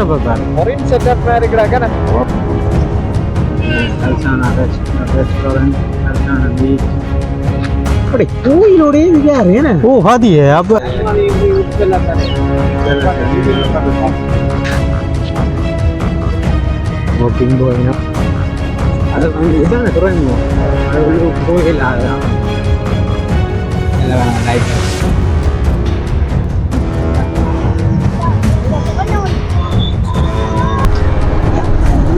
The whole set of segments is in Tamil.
செட்டப் பாரு மொரின் செட்டப் மாதிரி இருக்கிறாங்க கல்சானா ரெஸ்டாரண்ட் கல்சானா பீச் அப்படி கோயிலோடய இருக்காரு ஏன்னா ஓ பாதியே அப்ப வாக்கிங் போயினா அது வந்து இதான துறைமுகம் அது உள்ள கோயில் அதுதான் எல்லாம் லைட்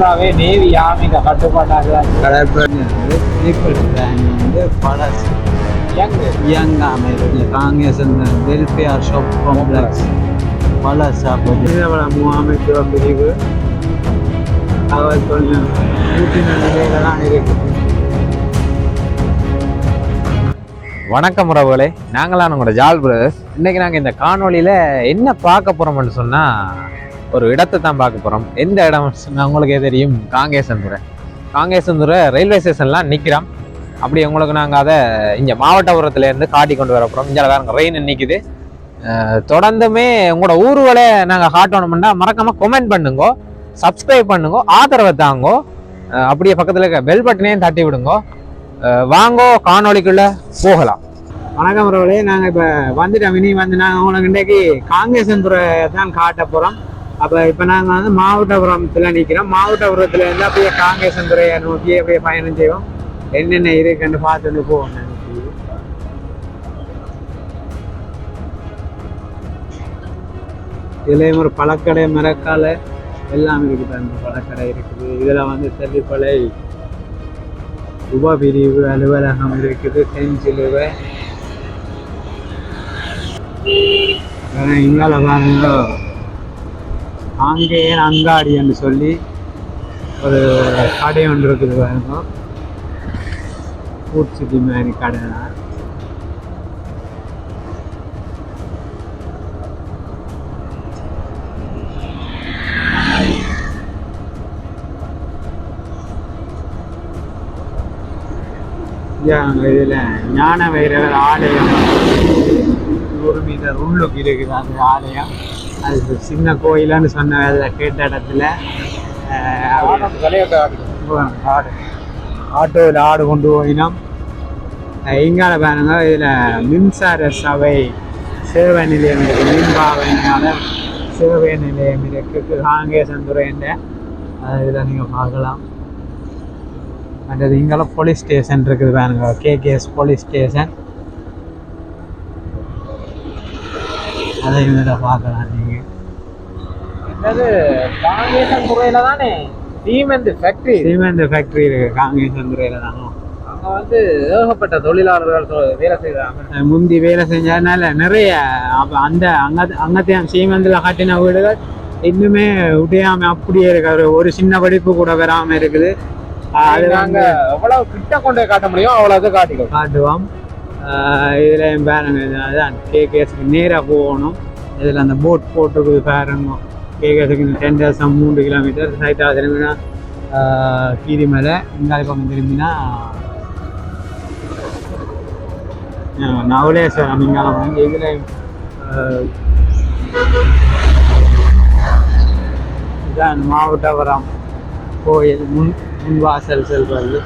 ஃபுல்லாவே நேவி ஆர்மிங்க கட்டுப்பாட்டாக கடற்படை. வந்து பழசு எங்க யங் அமைப்பு காங்கிரஸ் வெல்ஃபேர் ஷாப் காம்ப்ளெக்ஸ் சாப்பிட்டு முகாமைத்துவ பிரிவு நிலையில தான் இருக்குது வணக்கம் உறவுகளே. நாங்களாம் உங்களோட ஜால் பிரதர்ஸ் இன்னைக்கு நாங்கள் இந்த காணொளியில் என்ன பார்க்க போகிறோம்னு சொன்னால் ஒரு இடத்தை தான் பார்க்க போகிறோம் எந்த இடம் உங்களுக்கே தெரியும். காங்கேசந்துறை காங்கேசந்துறை ரயில்வே ஸ்டேஷன்லாம் நிற்கிறோம் அப்படி உங்களுக்கு நாங்கள் அதை இங்கே மாவட்டபுரத்துலேருந்து காட்டி கொண்டு வர போகிறோம் இங்கே தான் ரெயின் நிற்கிது தொடர்ந்துமே உங்களோட ஊர்களை நாங்கள் காட்டணும்னா மறக்காமல் கமெண்ட் பண்ணுங்க. சப்ஸ்கிரைப் பண்ணுங்க. ஆதரவை தாங்கோ. அப்படியே பக்கத்தில் இருக்க பெல் பட்டனையும் தட்டி விடுங்க. வாங்கோ காணொலிக்குள்ளே போகலாம். வணக்கம் ரவலே நாங்கள் இப்போ வந்துட்டோம். இனி வந்து நாங்கள் உங்களுக்கு இன்றைக்கு காங்கேசந்துறை தான் காட்ட போகிறோம் அப்போ இப்போ நாங்கள் வந்து மாவட்டபுரத்தில் நிற்கிறோம் மாவட்டபுரத்தில் இருந்து அப்படியே காங்கேசந்துறையை நோக்கி அப்படியே பயணம் செய்வோம். என்னென்ன இருக்குன்னு பார்த்துட்டு போவோம் இதுலேயும் ஒரு பழக்கடை மரக்கால எல்லாம் இருக்குது. அந்த பழக்கடை இருக்குது. இதில் வந்து தெல்லிப்பளை உபபிரிவு அலுவலகம் இருக்குது. செஞ்சிலுவை. இங்கால பாருங்க அங்கேயே அங்காடி என்று சொல்லி ஒரு கடை ஒன்று இருக்குது பாருங்க. ஃபுட் சிட்டி மாதிரி கடை. இதில் ஞான வைரவர் ஆலயம். ஒரு மீட்டர் உள்ளுக்கு இருக்குது அந்த ஆலயம். அது சின்ன கோயிலான்னு சொன்ன அதில் கேட்ட இடத்துல ஆடு ஆட்டோவில் ஆடு. கொண்டு போயினோம். இங்கால பாருங்க இதில் மின்சார சபை சேவை நிலையம் இருக்குது மின்பாவனையாளர் சேவை நிலையம் இருக்குது காங்கேசந்துறை என்ற இதில் நீங்கள் பார்க்கலாம். மற்றது இங்கெல்லாம் போலீஸ் ஸ்டேஷன் இருக்குது பாருங்க. கேகேஎஸ் போலீஸ் ஸ்டேஷன் அதை இதில் பார்க்கலாம் நீங்கள் என்னது காங்கேசன் துறையில தானே? சீமெண்ட் ஃபேக்டரி சிமெண்ட் ஃபேக்ட்ரி இருக்குது காங்கேசந்துறையில் தான். அங்க வந்து ஏகப்பட்ட தொழிலாளர்கள் வேலை செய்யறாங்க முந்தி வேலை செஞ்சதுனால நிறைய அப்ப அந்த அங்க அங்கத்தையும் சீமெந்தில் கட்டின வீடுகள் இன்னுமே உடையாம அப்படியே இருக்கு. ஒரு- சின்ன படிப்பு கூட வராம இருக்குது. அது நாங்க நாங்க எவ்வளவு கிட்ட கொண்டு காட்ட முடியும் அவ்வளவு இது காட்டிக்கோ காட்டுவோம். இதுல பாருங்க அதுதான். கேகேஎஸ்க்கு நேராக போகணும். இதில் அந்த போட் போட்டிருக்குது பாருங்க கேகேஎஸ்க்கு டென் தௌசண்ட் மூன்று கிலோமீட்டர் சைட்டாக திரும்பினா கீரிமலை இங்கால பக்கம் திரும்பினா நவலேஸ்வரம் இங்கால வந்து இதில் இதான் மாவட்டபுரம் கோயில். முன் முன்வாசல் செல்வது.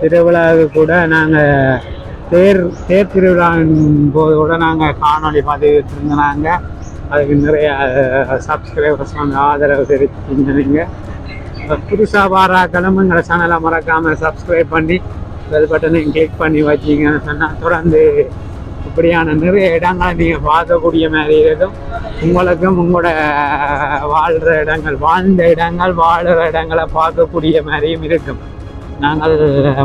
திருவிழாவுக்கு கூட நாங்கள் தேர் தேர் திருவிழாவின் போது கூட நாங்கள் காணொளி பதிவிட்டு இருந்தாங்க அதுக்கு நிறைய சப்ஸ்கிரைபர்ஸ் வந்து ஆதரவு தெரிவிச்சிங்க நீங்கள் புதுசாக வாராக்களும் எங்களை சேனலை மறக்காமல் சப்ஸ்கிரைப் பண்ணி பெல் பட்டனையும் கிளிக் பண்ணி வச்சிங்கன்னு சொன்னால் தொடர்ந்து இப்படியான நிறைய இடங்களை நீங்கள் பார்க்கக்கூடிய மாதிரி இருக்கும். உங்களுக்கும் உங்களோட வாழ்கிற இடங்கள் வாழ்ந்த இடங்கள் வாழ்கிற இடங்களை பார்க்கக்கூடிய மாதிரியும் இருக்கும். நாங்கள்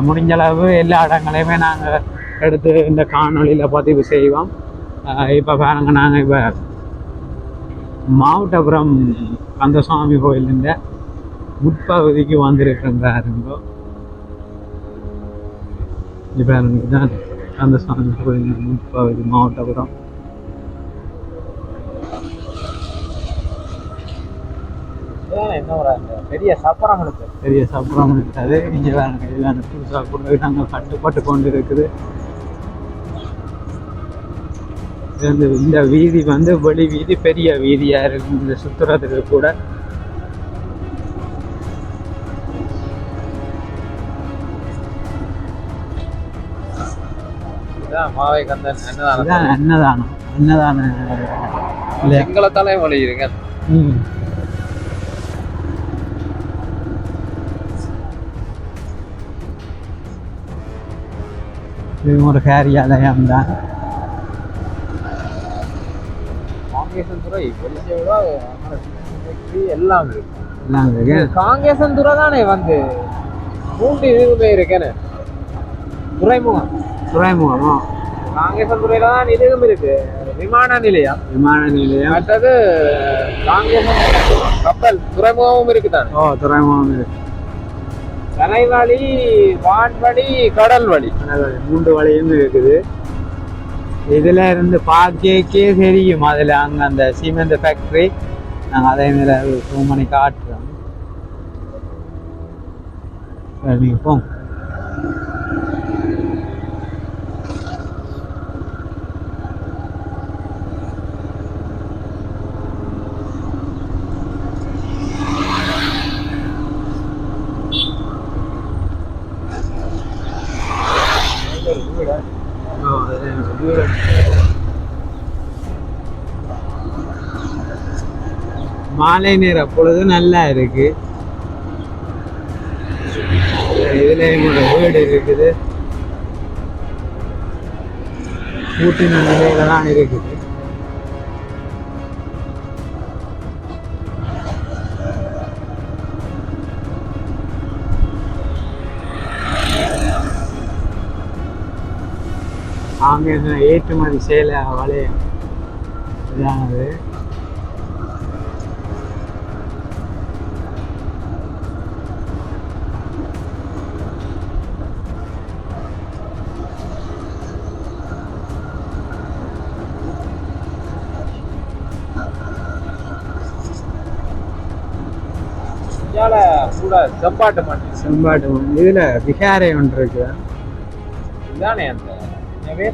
முடிஞ்ச அளவு எல்லா இடங்களையுமே நாங்கள் எடுத்து இந்த காணொளியில் பதிவு செய்வோம். இப்போ பாருங்க நாங்கள் இப்போ மாவட்டபுரம் கந்தசுவாமி கோயிலிருந்த முற்பகுதிக்கு வந்திருக்கிறோம் பாருங்க இப்போ இதுதான் கந்தசுவாமி கோயில் முற்பகுதி மாவட்டபுரம். பெரிய சப்பரம் இருக்கு பெரிய சப்பரம் இருக்காது இங்கே வேணும் புதுசாக கூட நாங்கள் கட்டுப்பட்டு கொண்டு இருக்குது. இருந்து இந்த வீதி வந்து வழி வீதி பெரிய வீதியாக இருக்கும் இந்த சுற்றுறதுக்கு கூட. அன்னதானம். அன்னதான எங்களத்தாலே வழியிருங்க ம். ஒரு காரியாலயம் தான். காங்கேசன் துறை வெளியே விட நம்ம factory எல்லாம் இருக்கு. எல்லாம் இருக்கு. காங்கேசன் துறை தானே வந்து மூன்று இதுவுமே இருக்கேன்னு துறைமுகம். துறைமுகமோ? காங்கேசன் துறையில தான் இதுவும் இருக்கு. விமான நிலையம். விமான நிலையம். மற்றது காங்கேசன் கப்பல். துறைமுகமும் இருக்குதானே ஓ துறைமுகம் இருக்கு. தலைவழி வான்வழி கடல் வழி அதாவது மூன்று வழியும் இருக்குது. இதுல இருந்து பார்க்கே தெரியும். அதுல அங்க அந்த சீமெண்ட் ஃபேக்டரி நாங்கள் அதே மாதிரி ஃபோன் பண்ணி காட்டுறோம். சரி நீங்க போங்க. மாலை நேர பொழுது நல்லா இருக்கு. இதுல என்னோட வீடு இருக்குது. கூட்டின நிலையில தான் இருக்குது. அங்கே ஏற்றுமதி சேலை வளையம். இதானது. கூட செப்பாட்டு மாட்டேன் செம்பாட்டு இதுல விகாரை ஒன்று இருக்கு. இதானே அந்த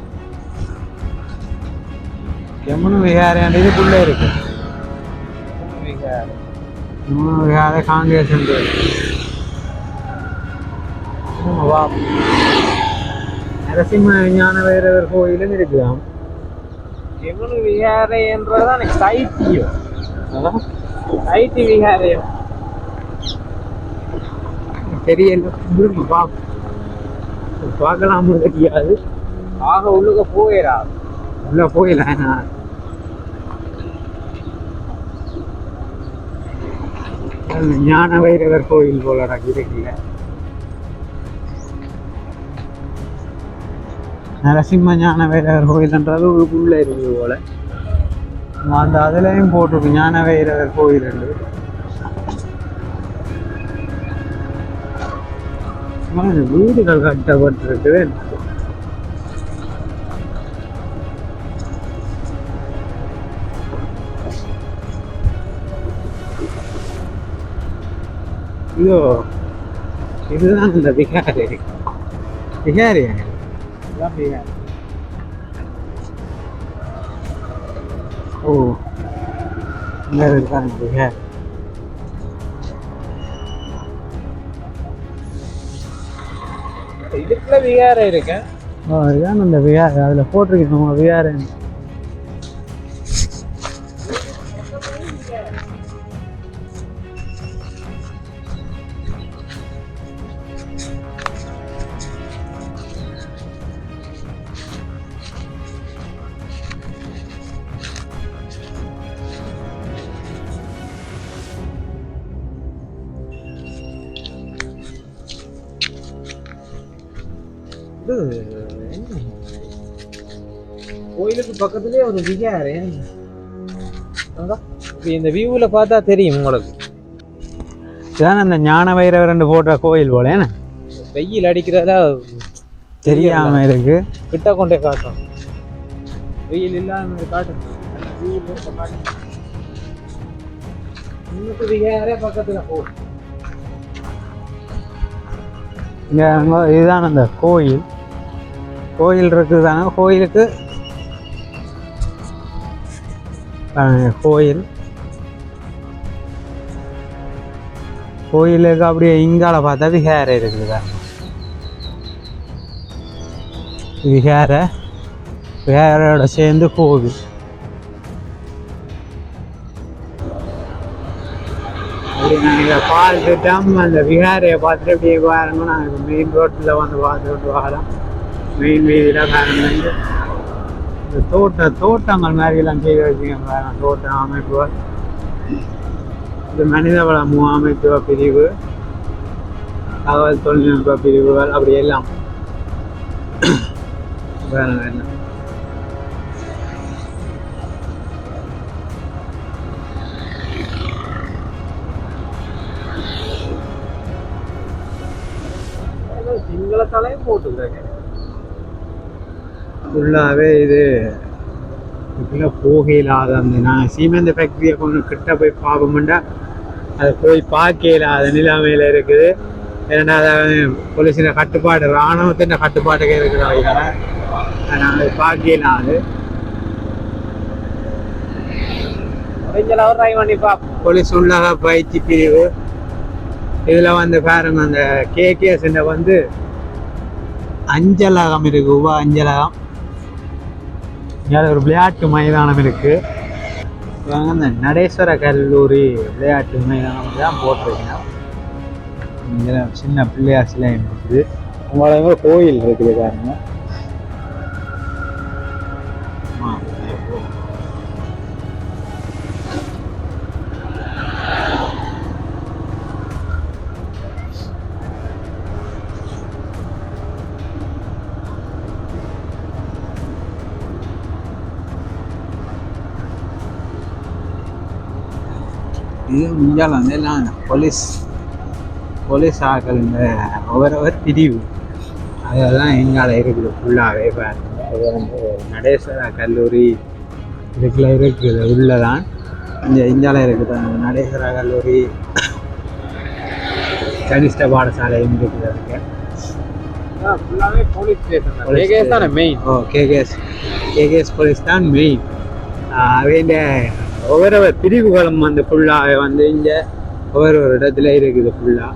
யமுனு விகாரையான இதுக்குள்ள இருக்கு. யமுனு விகாரை காங்கிரஸ் நரசிம்ம ஞான வைரவர் கோயிலும் இருக்கலாம். எவனு விகாரை என்றதான் சைத்தியம். சைத்தி விகாரையம் தெரியல விரும்ப பா பார்க்கலாமோ? தெரியாது. ஆக உள்ளுக்க போயிடா உள்ள போயிடலாம். நான் ஞான வைரவர் கோயில் போல எனக்கு இருக்குல்ல நரசிம்ம ஞான வைரவர் கோயில்ன்றது உள்ளுக்குள்ள இருக்குது போல. அந்த அதுலயும் போட்டிருக்கு ஞான வைரவர் கோயில் உண்டு. ஆனா, இந்த வீடுகள் கட்டப்பட்டிருக்குது இதோ இதுதான் இந்த விகாரி விகாரியா இதான் விகாரை ஓ இங்க இருக்காங்க விகாரி விஆர்ஐ இருக்கு ஓ இதுதான் அந்த விகாரி அதில் போட்டிருக்கணும் விகாரி இது என்ன? கோயிலுக்கு பக்கத்துலயே ஒரு விகாரை இந்த வியூல பார்த்தா தெரியும் உங்களுக்கு. இதுதான் அந்த ஞான வைரவர் போட்ட கோயில் போல என்ன? வெயில் அடிக்கிறதா தெரியாம இருக்கு. கிட்ட கொண்டே காட்டும். வெயில் இல்லாம காட்டும். பக்கத்துல போ. இதுதான் அந்த கோயில். கோயில் இருக்குதாங்க கோயிலுக்கு? கோயில். கோயிலுக்கு அப்படியே இங்கால பார்த்தா விஹாரை இருக்குதா? விஹாரை? விஹாரோட சேர்ந்து கோவில். அப்படி நாங்கள் பால் அந்த விஹாரையை பார்த்துட்டு அப்படியே பாருங்க நாங்கள் மெயின் ரோட்டில் வந்து பார்த்துட்டு வரலாம். மெயின் வீதியில் பாருங்க இந்த தோட்ட தோட்டங்கள் மாதிரிலாம் செய்து வச்சுங்க பாருங்க தோட்ட அமைப்புகள் இது மனித வள முகாமைத்துவ பிரிவு. தகவல் தொழில்நுட்ப பிரிவுகள் அப்படி எல்லாம். பாருங்க எல்லாம் சிங்களத்தாலையும் போட்டுருக்காங்க ஃபுல்லாகவே இது இதுக்குள்ளே போகையில்லாத அந்த நான் சீமெந்த ஃபேக்ட்ரியை கொஞ்சம் கிட்ட போய் பார்ப்போம்னா அதை போய் பார்க்க இல்லாத நிலைமையில் இருக்குது. ஏன்னா அதை போலீஸின் கட்டுப்பாடு இராணுவத்தின் கட்டுப்பாட்டுக்கு இருக்கிறாங்க நாங்கள் பார்க்க இல்லாது போலீஸ் உள்ளக பயிற்சி பிரிவு. இதில் வந்து பாருங்க அந்த கேகேஎஸ் வந்து அஞ்சலகம் இருக்கு உப அஞ்சலகம். இங்கே ஒரு விளையாட்டு மைதானம் இருக்கு. இவங்க இந்த நடேஸ்வர கல்லூரி விளையாட்டு மைதானம் தான் போட்டிருக்கேன். இங்கே சின்ன பிள்ளையார் சிலை இருக்குது. உங்களுக்கு கோயில் இருக்குது காரணம் இது முஞ்சால் வந்து எல்லாம் போலீஸ் போலீஸ் ஆக்கள் இந்த ஒவ்வொருவர் பிரிவு அதெல்லாம் எங்கால இருக்குது ஃபுல்லாகவே வந்து நடேஸ்வரா கல்லூரி இதுக்குள்ள இருக்குது உள்ளதான் இங்கே இந்தியாவில் இருக்குது அந்த நடேஸ்வரா கல்லூரி கனிஷ்ட பாடசாலையும் இருக்குது அதுக்கு ஃபுல்லாவே போலீஸ் ஸ்டேஷன் கேகேஎஸ் தானே மெயின் ஓ கேகேஎஸ் கேகேஎஸ் போலீஸ் தான் மெயின் அவைண்ட ஒவ்வொரு பிரிவுகளும் வந்து ஃபுல்லாக வந்து இங்கே ஒவ்வொரு ஒரு இடத்துல இருக்குது ஃபுல்லாக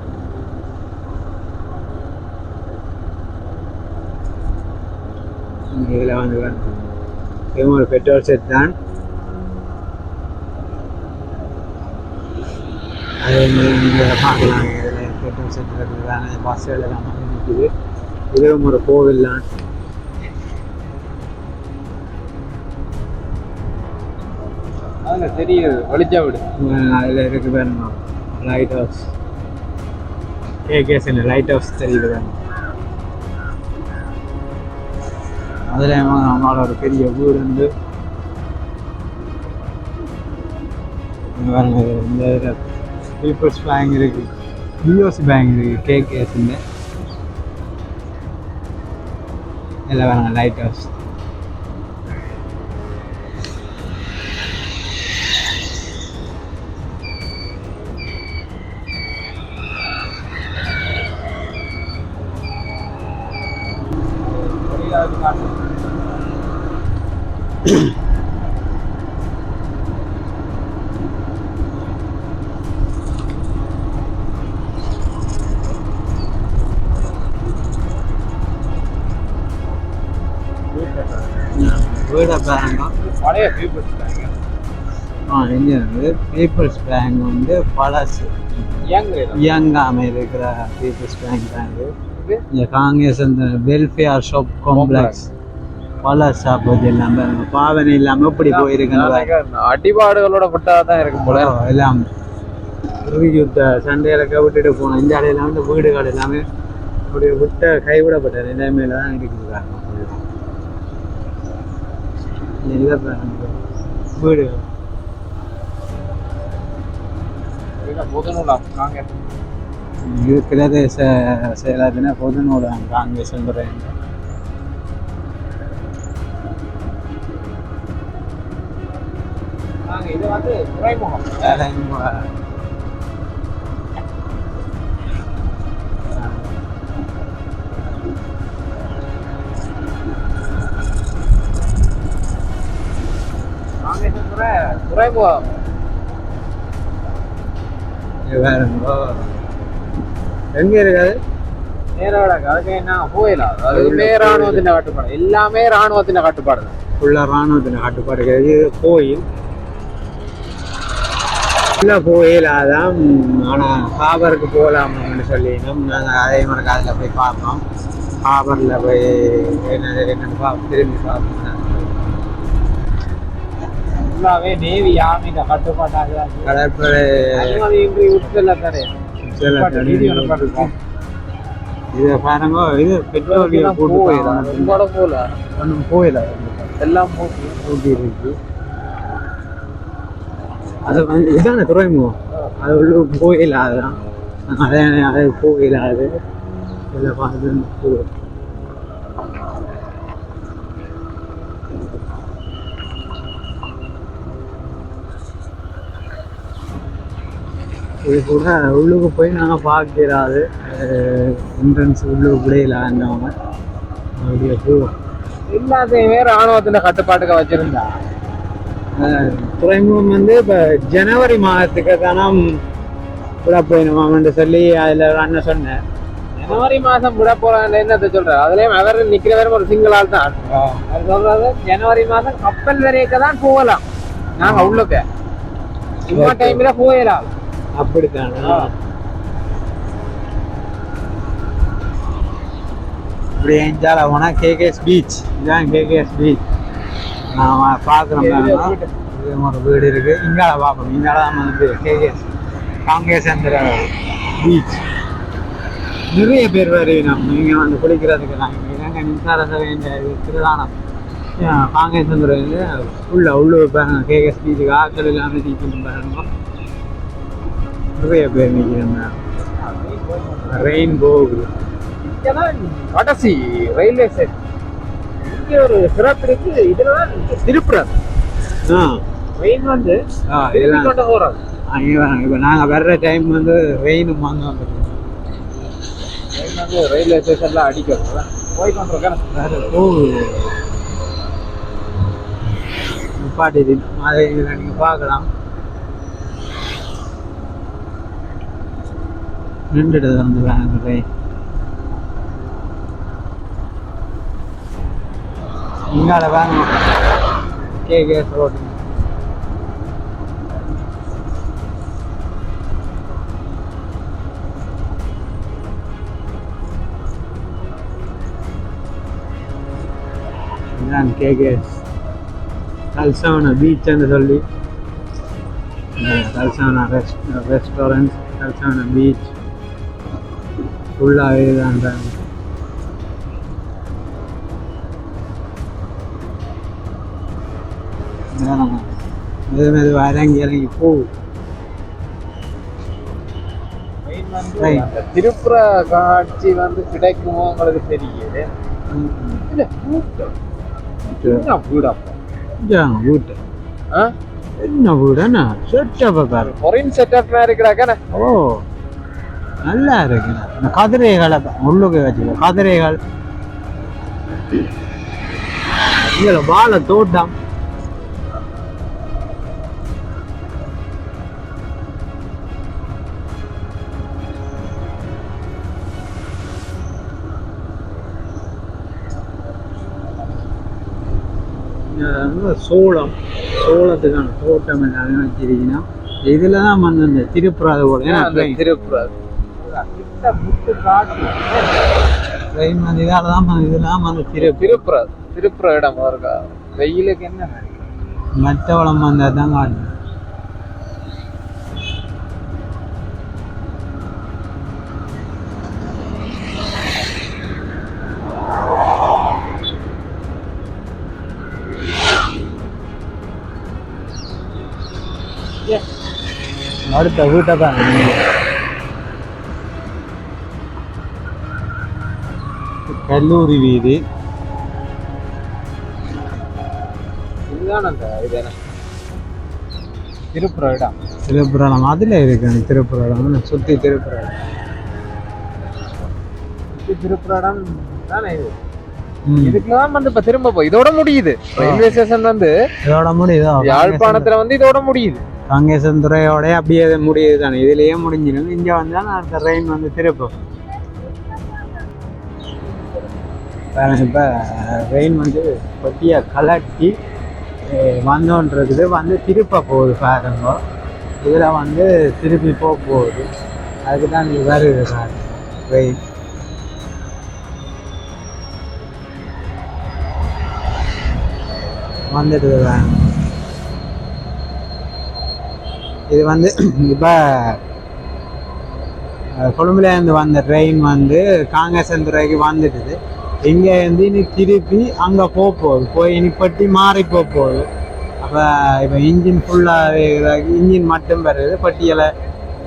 இதில் வந்து பாருங்க. இதுவும் ஒரு பெட்ரோல் செட் தான். அது நீங்கள் பார்க்கலாம். இதில் பெட்ரோல் செட் இருக்குது பஸ்ஸுகள் எல்லாம் இருக்குது இதுவும் ஒரு கோவில் தான். அதில் தெரியுது வெளிச்சா விடு. அதில் இருக்கு பாருங்க lighthouse KKS lighthouse தெரியுது பாருங்க அதில் நம்மளோட ஒரு பெரிய வீடு வந்து? இந்த இதில் பீப்புள்ஸ் பேங்க் இருக்கு. பிஓசி பேங்க் இருக்கு கேகேஎஸ் இல்லை வேணாம் லைட் ஹவுஸ் வந்து பீப்புள்ஸ் பேங்க் வந்து பழசு. யங் இயங்காமல் இருக்கிற பீப்புள்ஸ் பேங்க் தான் இது. இங்கே காங்கிரஸ் அந்த வெல்ஃபேர் ஷாப் காம்ப்ளெக்ஸ் ஷாப் அது எல்லாம் பாவனை இல்லாமல் எப்படி போயிருக்குன்னு பாருங்க. அடிபாடுகளோட தான் இருக்கும் போல. எல்லாம். யுத்த சண்டையில விட்டுட்டு போனோம் இந்த இடையில வந்து வீடுகள் எல்லாமே அப்படி விட்ட கைவிடப்பட்ட நிலைமையில தான் இருக்குது full-ஆ. பிரதேச செயலாளர்னா பொதுநூல் காங்கிரஸ் சொல்கிறேன் இது வந்து துறைமுகம். துறைமுகம். வேறுங்கோ எங்கே இருக்காது நேரம் அதுக்கு என்ன? போயிடலாம் அதுவுமே ராணுவத்தின் கட்டுப்பாடு. எல்லாமே ராணுவத்தின் கட்டுப்பாடு தான். ஃபுல்லாக ராணுவத்தின் கட்டுப்பாடு இது கோயில். கோயில் அதான் ஆனால் ஹாபருக்கு போகலாம்னு சொல்லினோம். நாங்கள் அதே மாதிரி அதில் போய் பார்ப்போம் ஹாபரில் போய் என்னது என்னென்னு பார்ப்போம் திரும்பி பார்ப்போம் ஃபுல்லாவே நேவி ஆர்மியில கட்டுப்பாட்டாக. கடற்படை இன்றி. இதை பாருங்க இது இதெல்லாம் போட்டு போயிடலாம். ரொம்ப போல ஒன்றும் போயில எல்லாம் போட்டு ஊட்டி இருக்கு. அது வந்து இதான துறைமுகம்? அது உள்ள கோயில் அதுதான் அதே அது கோயில் அது. இதில் பார்த்து இது கூட உள்ளுக்கு போய் நாங்கள் பார்க்கிறாது என்ட்ரன்ஸ் உள்ளுக்கு விடையில ஆண்டவங்க அப்படியே போவோம் எல்லாத்தையுமே ராணுவத்தின் கட்டுப்பாட்டுக்கு வச்சிருந்தா? துறைமுகம் வந்து இப்போ ஜனவரி மாதத்துக்கு தானே விட போயிடுமான்னு சொல்லி அதில் அண்ணன் சொன்னேன். ஜனவரி மாசம் விட போறாங்க என்னத்தை சொல்ற? அதுலயும் அவர் நிக்கிறவர் ஒரு சிங்கிள் ஆள் தான். அவர் சொல்றது ஜனவரி மாசம் கப்பல் வரைக்கும் தான் போகலாம். நாங்க உள்ளுக்க. சும்மா டைம்ல போயிடலாம் அப்படித்தானே இப்படி எஞ்சால போனால் கேகேஎஸ் பீச் இதுதான் கேகேஎஸ் பீச் நான் பார்க்குறோம் ஒரு வீடு இருக்குது இங்கால பார்ப்போம். இங்கால தான் வந்து கேகேஎஸ் காங்கேசந்திர பீச் நிறைய பேர் வருவினோம் நீங்கள் வந்து குளிக்கிறதுக்கு தான். இங்கே மின்சார சபை இந்த இது திருதானம் காங்கேசந்திர இது. உள்ள உள்ளூர் பாருங்க. கேகேஎஸ் பீச்சுக்கு ஆட்கள் இல்லாமல் பாருங்க. நிறைய பேர் நிற்கிறாங்க ரெயின் இங்கதான் கடைசி ரயில்வே ஸ்டேஷன் இங்க ஒரு சிறப்பு இருக்கு. இதுலதான் திருப்புறது ஆ. ட்ரெயின் வந்து ஆ இதெல்லாம் கொண்டு போறது இப்போ நாங்கள் வர்ற டைம் வந்து ரெயினும் வாங்க வந்துருக்கோம். ட்ரெயின் வந்து ரயில்வே ஸ்டேஷன்ல அடிக்கிறது போய் கொண்டிருக்கேன் போகுது நிப்பாட்டி அதை இதில் நீங்கள் பார்க்கலாம். நின்றுட்டு வந்து வேங்க ரெயின் இங்கால வேங்க. கே ரோடு இதுதான் கேகேஎஸ் கல்சவன பீச்னு சொல்லி. கல்சவன ரெஸ்ட் ரெஸ்டாரண்ட் கல்சவன பீச் ஃபுல்லாகவே தான் மெது மெதுவாக இறங்கி இறங்கி. அந்த திருப்புற காட்சி வந்து கிடைக்குமோ உங்களுக்கு தெரியுது. இல்ல வீடப்பா வீட்டு ஆ? என்ன வீடுண்ணா செட்டப்ப பாரு. இருக்கிறாக்கண்ணே ஓ. நல்லா இருக்கு. இந்த கதிரைகளை உள்ளுக்கு வச்சுக்க. கதிரைகள். இதில் வாழை தோட்டம். சோளம். சோளத்துக்கான தோட்டம் எல்லாமே வச்சிருக்கீங்கன்னா இதில் தான் வந்து இந்த திருப்புறாது ஏன்னா அந்த திருப்புற தான் திருப்புற இடம் இருக்கா? வெயிலுக்கு என்ன மற்ற வளம் வந்தால் தான் காட்டும் அடுத்த வீட்டை பாருங்க. கல்லூரி வீதி. இதுதான் அந்த இது இடம். திருப்புரணம் அதில் இருக்கு அந்த திருப்புரணம் சுற்றி திருப்புரணம் இது திருப்புற இடம். தானே இது? ம். இதுக்கெல்லாம் வந்து இப்ப திரும்ப இதோட முடியுது. ரயில்வே ஸ்டேஷன் வந்து இதோட முடியுதோ? யாழ்ப்பாணத்துல வந்து இதோட முடியுது. காங்கேசன் துறையோட அப்படியே முடியுது தானே. இதுலயே முடிஞ்சிடும். இங்க வந்தா அடுத்த ட்ரெயின் வந்து திருப்போம் இப்போ ரெயின் வந்து கொட்டியை கலட்டி வந்தோன்றது வந்து திருப்ப போகுது பாருங்க. இதில் வந்து திருப்பி போக போகுது. அதுக்கு தான் நீ வருது பாருங்க ரெயின் வந்துட்டு இது வந்து இப்போ கொழும்புலேருந்து வந்த ட்ரெயின் வந்து காங்கேசந்துறைக்கு வந்துடுது. இங்கே இருந்து இனி திருப்பி அங்கே போக போகுது போய் இனி பட்டி மாறி போக போகுது அப்போ இப்போ இன்ஜின் ஃபுல்லாக இன்ஜின் மட்டும் வருது. பட்டியலை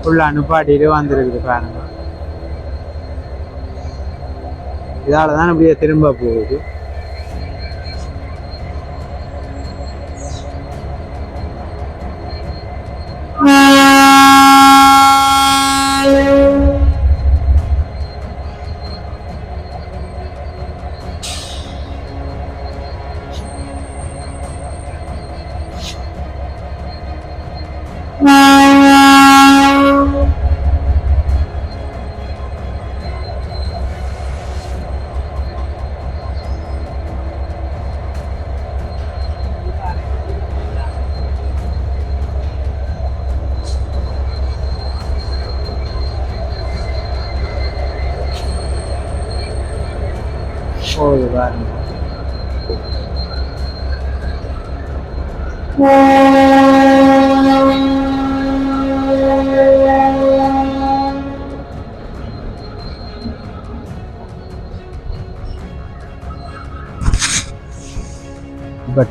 ஃபுல்லாக அனுப்பாட்டிட்டு வந்துருக்குது பாருங்க. இதால் தான் அப்படியே திரும்ப போகுது. போகுது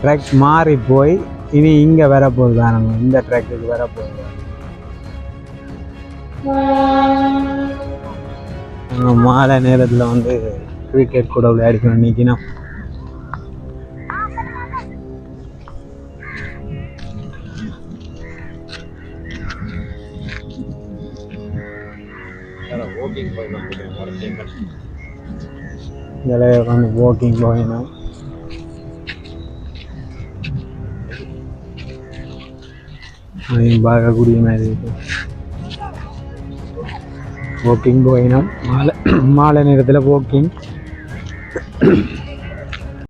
ட்ரக் மாறி போய் இனி இங்கே வர போகுது பாருங்க. இந்த ட்ரக்குக்கு வர போகுது மாலை நேரத்தில் வந்து கிரிக்கெட் கூட விளையாடிக்கணும் நிற்கணும் இதில் வந்து வாக்கிங் போகணும் அதையும் பார்க்கக்கூடிய மாதிரி வாக்கிங் போயினோம் மாலை மாலை நேரத்தில் வாக்கிங்